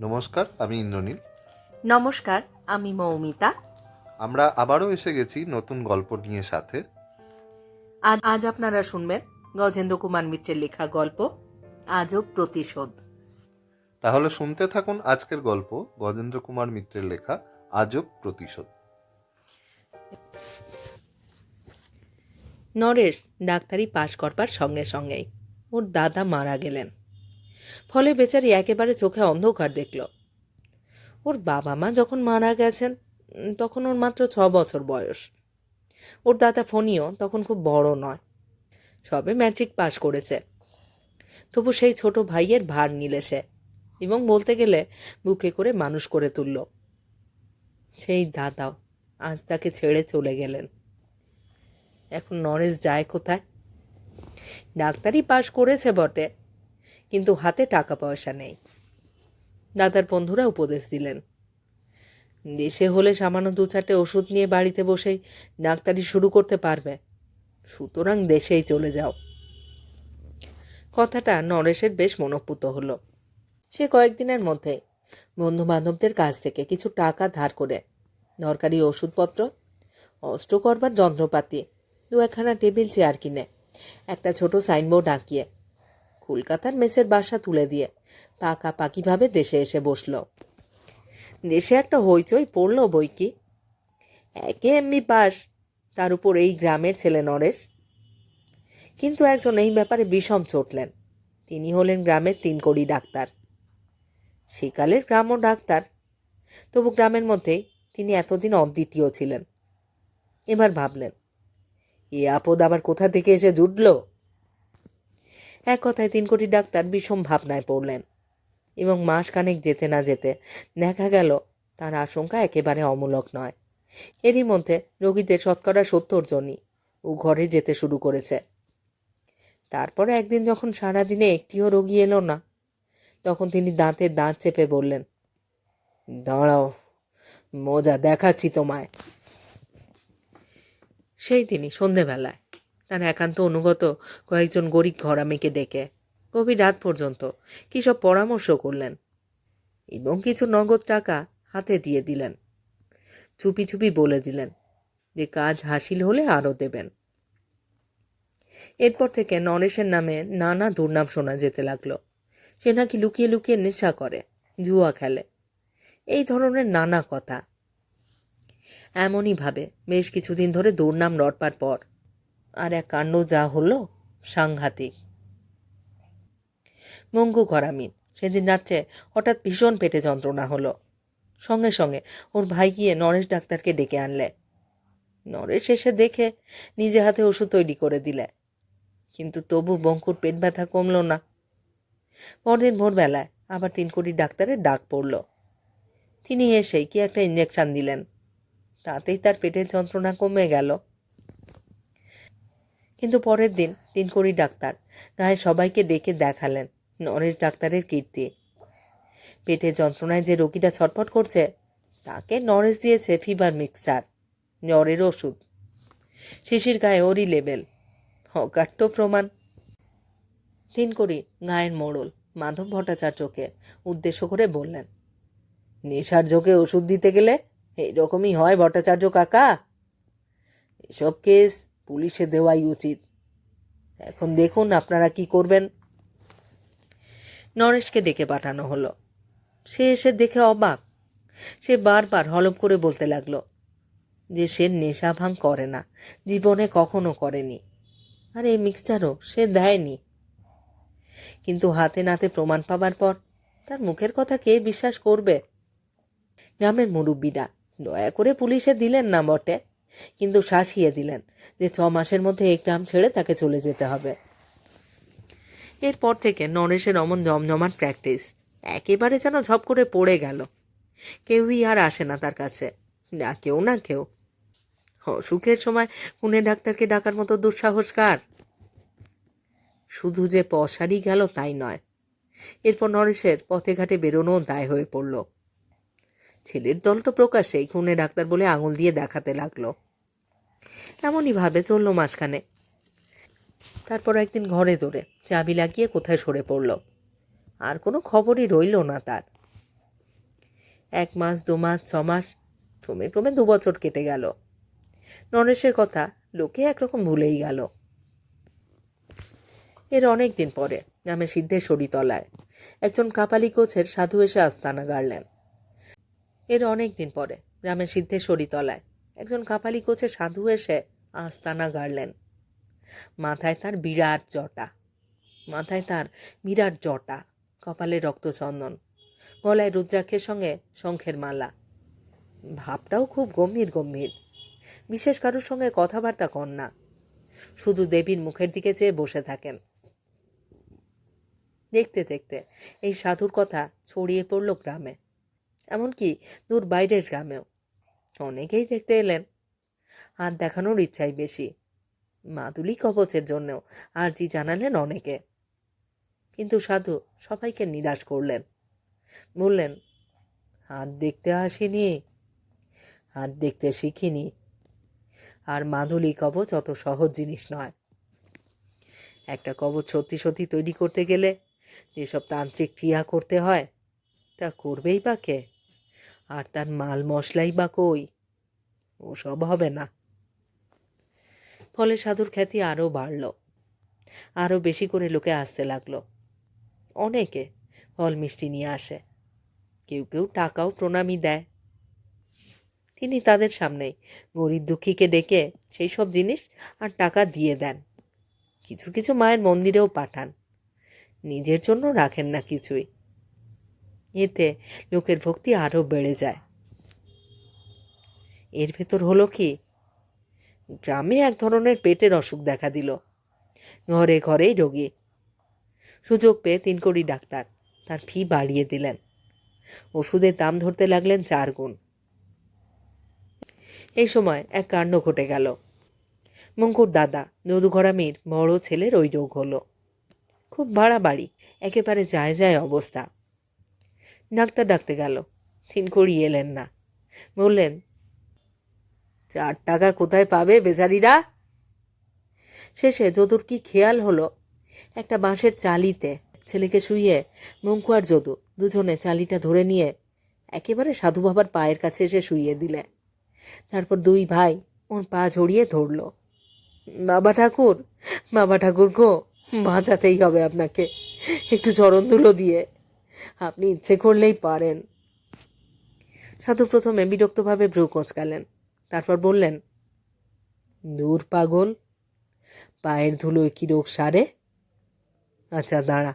নমস্কার আমি ইন্দ্রনীল। নমস্কার আমি মৌমিতা। আমরা আবারও এসে গেছি নতুন গল্প নিয়ে সাথে। আজ আজ আপনারা শুনবেন গজেন্দ্র কুমার মিত্রের লেখা গল্প আজও প্রতিশোধ। তাহলে শুনতে থাকুন আজকের গল্প গজেন্দ্র কুমার মিত্রের লেখা আজব প্রতিশোধ। নরেশ ডাক্তারি পাশ করবার সঙ্গে সঙ্গেই ওর দাদা মারা গেলেন। ফলে বেচারি একেবারে চোখে অন্ধকার দেখল। ওর বাবা মা যখন মারা গেছেন তখন ওর মাত্র ছ বছর বয়স। ওর দাদা ফোনিও তখন খুব বড় নয়। সবে ম্যাট্রিক পাশ করেছে। তবু সেই ছোট ভাইয়ের ভার নিলে সে এবং বলতে গেলে বুকে করে মানুষ করে তুলল। সেই দাদাও আজ তাকে ছেড়ে চলে গেলেন। এখন নরেশ যায় কোথায়? ডাক্তারি পাশ করেছে বটে। কিন্তু হাতে টাকা পয়সা নেই। দাদার বন্ধুরা উপদেশ দিলেন, দেশে হলে সামান্য দু চারটে ওষুধ নিয়ে বাড়িতে বসেই ডাক্তারি শুরু করতে পারবে। সুতরাং দেশেই চলে যাও। কথাটা নরেশের বেশ মনোপুত হলো। সে কয়েকদিনের মধ্যে বন্ধু বান্ধবদের কাছ থেকে কিছু টাকা ধার করে দরকারি ওষুধপত্র, অস্ত্র করবার যন্ত্রপাতি, দু একখানা টেবিল চেয়ার কিনে, একটা ছোট সাইনবোর্ড আঁকিয়ে কলকাতার মেসের বাসা তুলে দিয়ে পাকাপাকিভাবে দেশে এসে বসল। দেশে একটা হইচই পড়ল বই কি একে এমনি পাস, তার উপর এই গ্রামের ছেলে নরেশ। কিন্তু একজন এই ব্যাপারে বিষম চটলেন। তিনি হলেন গ্রামের তিন কোড়ি ডাক্তার। সেকালের গ্রাম্য ডাক্তার। তবু গ্রামের মধ্যেই তিনি এতদিন অদ্বিতীয় ছিলেন। এবার ভাবলেন, এ আপদ আবার কোথা থেকে এসে জুটল? এক কথায় তিন কোটি ডাক্তার বিষম ভাবনায় পড়লেন। এবং মাস খানেক যেতে না যেতে দেখা গেল, তার আশঙ্কা একেবারে অমূলক নয়। এরই মধ্যে রোগীদের শতকরা সত্তর জনই ও ঘরে যেতে শুরু করেছে। তারপরে একদিন যখন সারাদিনে একটিও রোগী এলো না, তখন তিনি দাঁতে দাঁত চেপে বললেন, দাঁড়াও, মজা দেখাচ্ছি তোমায়। সেই তিনি সন্ধেবেলায় তার একান্ত অনুগত কয়েকজন গরিব ঘরামিকে ডেকে গভীর রাত পর্যন্ত কী সব পরামর্শ করলেন? এবং কিছু নগদ টাকা হাতে দিয়ে দিলেন। চুপি চুপি বলে দিলেন যে কাজ হাসিল হলে আরও দেবেন। এরপর থেকে নরেশের নামে নানা দুর্নাম শোনা যেতে লাগল। সে নাকি লুকিয়ে লুকিয়ে নেশা করে, জুয়া খেলে। এই ধরনের নানা কথা। এমনইভাবে বেশ কিছুদিন ধরে দুর্নাম রটবার পর আর এক কাণ্ড যা হলো সাংঘাতিক। মঙ্গু করামিন সেদিন রাত্রে হঠাৎ ভীষণ পেটে যন্ত্রণা হলো। সঙ্গে সঙ্গে ওর ভাই গিয়ে নরেশ ডাক্তারকে ডেকে আনলে। নরেশ এসে দেখে নিজে হাতে ওষুধ তৈরি করে দিলে। কিন্তু তবু বঙ্কুর পেট ব্যথা কমল না। পরদিন ভোরবেলায় আবার তিন কোটি ডাক্তারের ডাক পড়ল। তিনি এসেই কি একটা ইঞ্জেকশন দিলেন। তাতেই তার পেটের যন্ত্রণা কমে গেল। কিন্তু পরের দিন তিন কোটি ডাক্তার গায়ে সবাইকে ডেকে দেখালেন নরেশ ডাক্তারের কীর্তি। পেটের যন্ত্রণায় যে রোগীটা ছটফট করছে, তাকে নরেশ দিয়েছে ফিভার মিক্সচার জ্বরের ওষুধ। শিশির গায়ে ওরই লেবেল অকাট্য প্রমাণ। তিন করি গায়ের মোড়ল মাধব ভট্টাচার্যকে উদ্দেশ্য করে বললেন, নেশার যোগে ওষুধ দিতে গেলে এইরকমই হয় ভট্টাচার্য কাকা। এসব কেস পুলিশে দেওয়াই উচিত। এখন দেখুন আপনারা কি করবেন। নরেশকে ডেকে পাঠানো হলো। সে এসে দেখে অবাক। সে বারবার হলপ করে বলতে লাগল যে সে নেশা ভাঙ করে না, জীবনে কখনো করেনি। আর এই মিক্সচারও সে দেয়নি। কিন্তু হাতে নাতে প্রমাণ পাবার পর তার মুখের কথা কে বিশ্বাস করবে? গ্রামের মুরব্বীরা, দয়া করে পুলিশে দিলেন না বটে। কিন্তু শাসিয়ে দিলেন যে ছ মাসের মধ্যে এই গ্রাম ছেড়ে তাকে চলে যেতে হবে। এরপর থেকে নরেশের অমন জমজমাট প্র্যাকটিস একেবারে যেন ঝপ করে পড়ে গেল। কেউই আর আসে না তার কাছে, না কেউ না কেউ। অসুখের সময় কুনে ডাক্তারকে ডাকার মতো দুঃসাহস কার শুধু যে পশারই গেল তাই নয়, এরপর নরেশের পথে ঘাটে বেরোনো দায় হয়ে পড়ল। ছেলের দল তো প্রকাশেই খুনে ডাক্তার বলে আঙুল দিয়ে দেখাতে লাগল। এমনই ভাবে চলল মাঝখানে। তারপর একদিন ঘরে দৌড়ে, চাবি লাগিয়ে কোথায় সরে পড়ল। আর কোনো খবরই রইল না তার। এক মাস, দু মাস, ছ মাস, ক্রমে ক্রমে দু বছর কেটে গেল। নরেশের কথা লোকে একরকম ভুলেই গেল। এর অনেক দিন পরে, গ্রামের সিদ্ধেশ্বরী তলায়, একজন কাপালি কোচের সাধু এসে আস্তানা গাড়লেন। এর অনেক দিন পরে, গ্রামের সিদ্ধেশ্বরী তলায় একজন কাপালি কোচের সাধু এসে আস্তানা গাড়লেন। মাথায় তার বিরাট জটা। মাথায় তার বিরাট জটা, কপালে রক্তচন্দন। গলায় রুদ্রাক্ষের সঙ্গে শঙ্খের মালা। ভাবটাও খুব গম্ভীর গম্ভীর। বিশেষ কারোর সঙ্গে কথাবার্তা কর না। শুধু দেবীর মুখের দিকে চেয়ে বসে থাকেন। দেখতে দেখতে এই সাধুর কথা ছড়িয়ে পড়ল গ্রামে। এমনকি দূর বাইরের গ্রামেও। অনেকেই দেখতে এলেন। হাত দেখানোর ইচ্ছাই বেশি। মাদুলি কবচের জন্যও আর্জি জানালেন অনেকে। কিন্তু সাধু সবাইকে নিরাশ করলেন। বললেন, হাত দেখতে আসিনি। হাত দেখতে শিখিনি। আর মাদুলি কবচ অত সহজ জিনিস নয়। একটা কবচ সত্যি সত্যি তৈরি করতে গেলে যেসব তান্ত্রিক ক্রিয়া করতে হয়, তা করবেই বা কে? আর তার মাল মশলাই বা কই? ওসব হবে না। ফলে সাধুর খ্যাতি আরও বাড়ল। আরও বেশি করে লোকে আসতে লাগল। অনেকে ফল মিষ্টি নিয়ে আসে। কেউ কেউ টাকাও প্রণামী দেয়। তিনি তাদের সামনেই গরিব দুঃখীকে ডেকে সেই সব জিনিস আর টাকা দিয়ে দেন। কিছু কিছু মায়ের মন্দিরেও পাঠান। নিজের জন্য রাখেন না কিছুই। এতে লোকের ভক্তি আরও বেড়ে যায়। এর ভেতর হলো কি? গ্রামে এক ধরনের পেটের অসুখ দেখা দিল। ঘরে ঘরেই রোগী। সুযোগ পেয়ে তিন কোটি ডাক্তার তার ফি বাড়িয়ে দিলেন। ওষুধের দাম ধরতে লাগলেন চার গুণ। এই সময় এক কাণ্ড ঘটে গেল। মঙ্কুর দাদা যদুঘরামির বড় ছেলের ওই রোগ হলো। খুব বাড়াবাড়ি, একেবারে যায় যায় অবস্থা। ডাক্তার ডাকতে গেল। তিন কড়ি এলেন না। বললেন, চার টাকা কোথায় পাবে বেচারিরা? শেষে যদুর কি খেয়াল হলো? একটা বাঁশের চালিতে ছেলেকে শুইয়ে মঙ্কু আর যদু দুজনে চালিটা ধরে নিয়ে একেবারে সাধু বাবার পায়ের কাছে এসে শুইয়ে দিলে। তারপর দুই ভাই ওর পা জড়িয়ে ধরল, বাবা ঠাকুর বাবা ঠাকুর গো, বাঁচাতেই হবে আপনাকে। একটু চরণধুলো দিয়ে আপনি ইচ্ছে করলেই পারেন। সাধু প্রথমে বিরক্তভাবে ভ্রু কোঁচকালেন। তারপর বললেন, দূর পাগল, পায়ের ধুলোয় কি রোগ সারে? আচ্ছা দাঁড়া,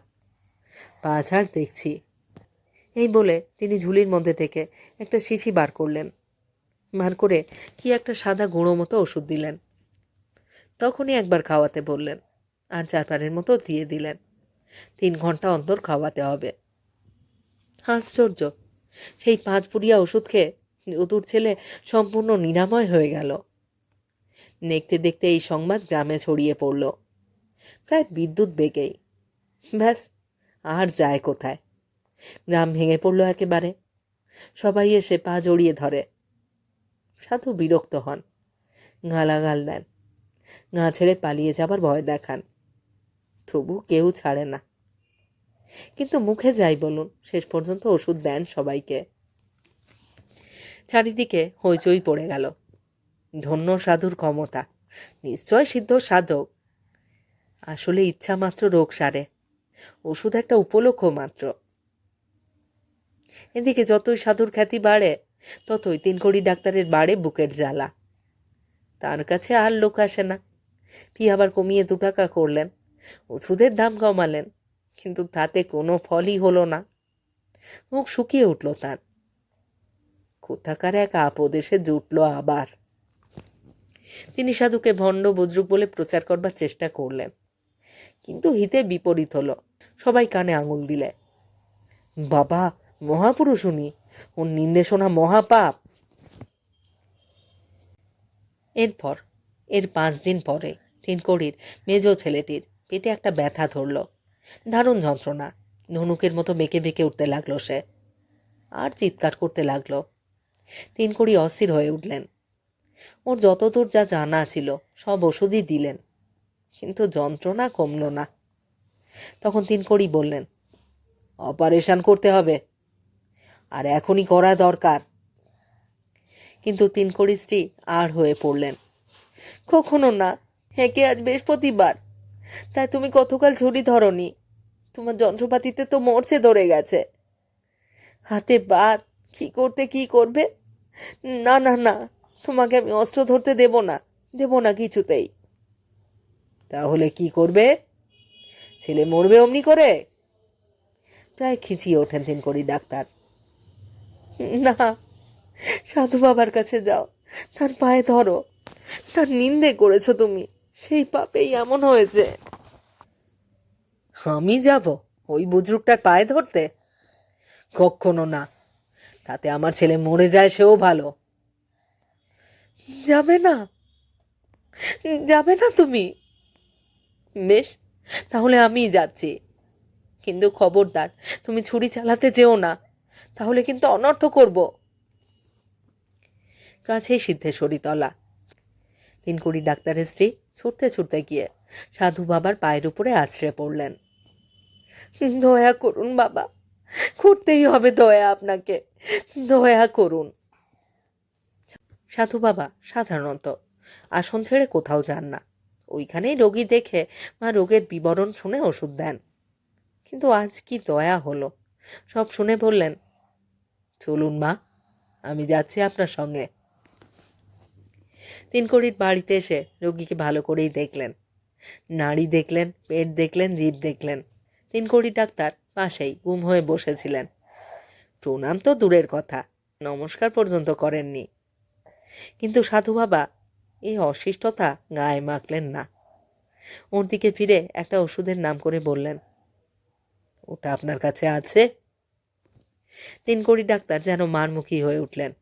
পা ছাড়, দেখছি। এই বলে তিনি ঝুলির মধ্যে থেকে একটা শিশি বার করলেন। বার করে কি একটা সাদা গুঁড়ো মতো ওষুধ দিলেন। তখনই একবার খাওয়াতে বললেন, আর চারপারের মতো দিয়ে দিলেন। তিন ঘণ্টা অন্তর খাওয়াতে হবে। আশ্চর্য। সেই পাঁচ পুরিয়া ওষুধ খেয়ে যদুর ছেলে সম্পূর্ণ নিরাময় হয়ে গেল। দেখতে দেখতে এই সংবাদ গ্রামে ছড়িয়ে পড়ল। প্রায় বিদ্যুৎ বেগেই। ব্যাস, আর যায় কোথায়? গ্রাম ভেঙে পড়ল একেবারে। সবাই এসে পা জড়িয়ে ধরে। সাধু বিরক্ত হন। গালাগাল দেন। গা ছেড়ে পালিয়ে যাবার ভয় দেখান। তবু কেউ ছাড়ে না। কিন্তু মুখে যাই বলুন, শেষ পর্যন্ত ওষুধ দেন সবাইকে। চারিদিকে হইচই পড়ে গেল। ধন্য সাধুর ক্ষমতা। নিশ্চয় সিদ্ধ সাধক। আসলে ইচ্ছা মাত্র রোগ সারে। ওষুধ একটা উপলক্ষ মাত্র। এদিকে যতই সাধুর খ্যাতি বাড়ে, ততই তিন কোটি ডাক্তারের বাড়ে বুকের জ্বালা। তার কাছে আর লোক আসে না। ফি আবার কমিয়ে দু টাকা করলেন। ওষুধের দাম কমালেন। কিন্তু তাতে কোনো ফলই হলো না। মুখ শুকিয়ে উঠল তার। কোথাকার এক আপদ এসে জুটল আবার। তিনি সাধুকে ভণ্ড বজ্রুক বলে প্রচার করবার চেষ্টা করলেন, কিন্তু হিতে বিপরীত হলো। সবাই কানে আঙুল দিলে। বাবা, মহাপুরুষ উনি, ওর নিন্দে শোনা মহাপাপ। এরপর, এর পাঁচ দিন পরে, তিনকড়ির মেজ ছেলেটির পেটে একটা ব্যথা ধরল। দারুণ যন্ত্রণা। ধনুকের মতো বেঁকে বেঁকে উঠতে লাগল সে। আর চিৎকার করতে লাগল। তিনকড়ি অস্থির হয়ে উঠলেন। ওর যতদূর যা জানা ছিল, সব ওষুধই দিলেন। কিন্তু যন্ত্রণা কমল না। তখন তিনকড়ি বললেন, অপারেশন করতে হবে। আর এখনই করা দরকার। কিন্তু তিনকড়ি স্ত্রী আর হয়ে পড়লেন। কখনো না হেঁকে আজ বৃহস্পতিবার। তাই তুমি গতকাল ঝুড়ি ধরনি? তোমার যন্ত্রপাতিতে তো মরছে, ধরে গেছে। হাতে বাদ কি করতে, কি করবে? না না না, তোমাকে আমি অস্ত্র ধরতে দেব না দেব না কিছুতেই। তাহলে কি করবে? ছেলে মরবে অমনি করে? প্রায় খিচিয়ে ওঠেন তিন করি ডাক্তার। না, সাধু বাবার কাছে যাও, তার পায়ে ধরো, তার নিন্দে করেছ তুমি। সেই পাপেই এমন হয়েছে। আমি যাব ওই বুজরুকটার পায়ে ধরতে? কখনো না। তাতে আমার ছেলে মরে যায় সেও ভালো। যাবে না। যাবে না তুমি। বেশ, তাহলে আমিই যাচ্ছি। কিন্তু খবরদার, তুমি ছুরি চালাতে যেও না। তাহলে কিন্তু অনর্থ করব। কাছেই সিদ্ধেশ্বরী তলা তিন কুড়ি ডাক্তারের স্ত্রী ছুটতে ছুটতে গিয়ে সাধু বাবার পায়ের উপরে আছড়ে পড়লেন। দয়া করুন বাবা করতেই হবে দয়া আপনাকে, দয়া করুন। সাধু বাবা সাধারণত আসন ছেড়ে কোথাও যান না। ওইখানেই রোগী দেখে মা রোগের বিবরণ শুনে ওষুধ দেন। কিন্তু আজ কি দয়া হলো? সব শুনে বললেন, চলুন মা, আমি যাচ্ছি আপনার সঙ্গে। তিন কড়ির বাড়িতে এসে রোগীকে ভালো করেই দেখলেন। নাড়ি দেখলেন, পেট দেখলেন, জিভ দেখলেন। তিন কড়ি ডাক্তার পাশেই গুম হয়ে বসেছিলেন। প্রণাম তো দূরের কথা, নমস্কার পর্যন্ত করেননি। কিন্তু সাধু বাবা এই অশিষ্টতা গায়ে মাখলেন না। ওর দিকে ফিরে একটা ওষুধের নাম করে বললেন, ওটা আপনার কাছে আছে? তিন কড়ি ডাক্তার যেন মারমুখী হয়ে উঠলেন।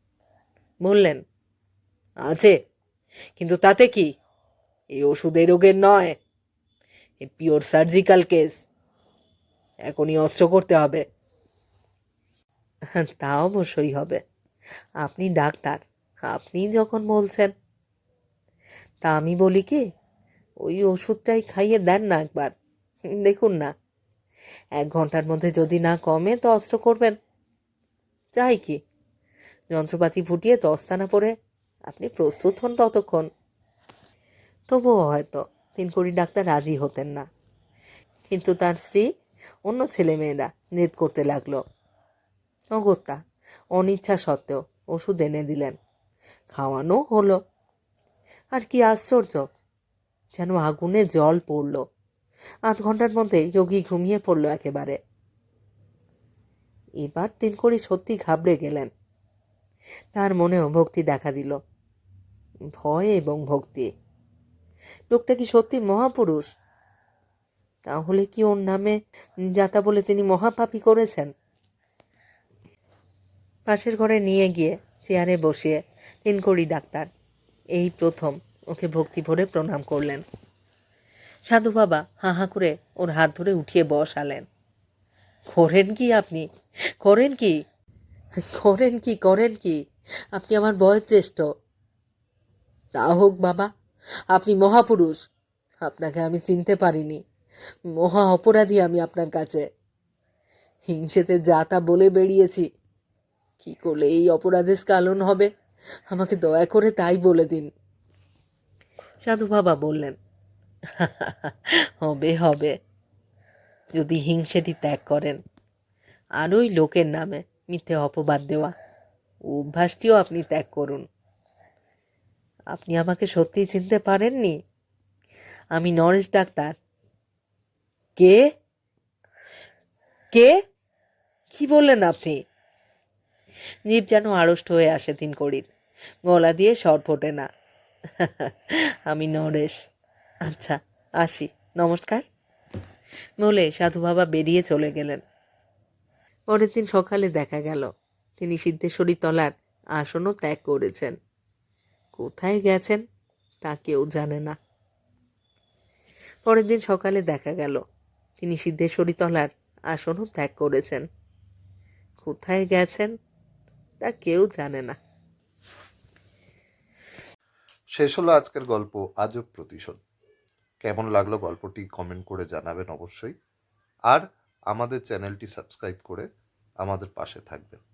বললেন, আছে। কিন্তু তাতে কি? এই ওষুধ এই রোগের নয়। A pure surgical case. এখনই অস্ত্র করতে হবে। তা অবশ্যই হবে। আপনি ডাক্তার। আপনি যখন বলছেন। তা আমি বলি কি? ওই ওষুধটাই খাইয়ে দেন না একবার। দেখুন না। এক ঘণ্টার মধ্যে যদি না কমে, তো অস্ত্র করবেন। চাই কি। যন্ত্রপাতি ফুটিয়ে দস্তানা পরে আপনি প্রস্তুত হন ততক্ষণ। তবুও হয়তো তিন কোটি ডাক্তার রাজি হতেন না। কিন্তু তার স্ত্রী, অন্য ছেলেমেয়েরা নেদ করতে লাগল। অগত্যা, অনিচ্ছা সত্ত্বেও ওষুধ এনে দিলেন। খাওয়ানো হলো। আর কি আশ্চর্য, যেন আগুনে জল পড়ল। আধ ঘণ্টার মধ্যেই রোগী ঘুমিয়ে পড়ল একেবারে। এবার তিন কড়ি সত্যি ঘাবড়ে গেলেন। তার মনেও ভক্তি দেখা দিল। ভয় এবং ভক্তি। লোকটা কি সত্যি মহাপুরুষ? তাহলে কি ওর নামে যাতা বলে তিনি মহাপাপি করেছেন? পাশের ঘরে নিয়ে গিয়ে চেয়ারে বসিয়ে তিন কড়ি ডাক্তার। এই প্রথম ওকে ভক্তি ভরে প্রণাম করলেন। সাধু বাবা হাঁ হাঁ করে ওর হাত ধরে উঠিয়ে বসালেন। করেন কি আপনি? করেন কি? করেন কি করেন কি? আপনি আমার বয়োজ্যেষ্ঠ। তা হোক, বাবা। আপনি মহাপুরুষ। আপনাকে আমি চিনতে পারিনি। মহা অপরাধী আমি আপনার কাছে। হিংসেতে যা তা বলে বেরিয়েছি কি করলে এই অপরাধের স্কালন হবে? আমাকে দয়া করে তাই বলে দিন। সাধু বাবা বললেন হবে হবে। যদি হিংসেটি ত্যাগ করেন আর ওই লোকের নামে মিথ্যে অপবাদ দেওয়া। অভ্যাসটিও আপনি ত্যাগ করুন। আপনি আমাকে সত্যিই চিনতে পারেননি? আমি নরেশ ডাক্তার। কে? কে? কি বললেন আপনি? জীব যেন আড়ষ্ট হয়ে আসে তিন কড়ির। গলা দিয়ে স্বর ফোটে না। আমি নরেশ। আচ্ছা আসি। নমস্কার। বলে সাধু বাবা বেরিয়ে চলে গেলেন। পরের দিন সকালে দেখা গেল। তিনি সিদ্ধেশ্বরী তলার আসনও ত্যাগ করেছেন। কোথায় গেছেন তা কেউ জানে না। পরের দিন সকালে দেখা গেল, তিনি সিদ্ধেশ্বরী তলার আসনও ত্যাগ করেছেন। কোথায় গেছেন তা কেউ জানে না। শেষ হলো আজকের গল্প, আজব প্রতিশোধ। কেমন লাগল গল্পটি কমেন্ট করে জানাবেন অবশ্যই। আর আমাদের চ্যানেলটি সাবস্ক্রাইব করে আমাদের পাশে থাকবেন।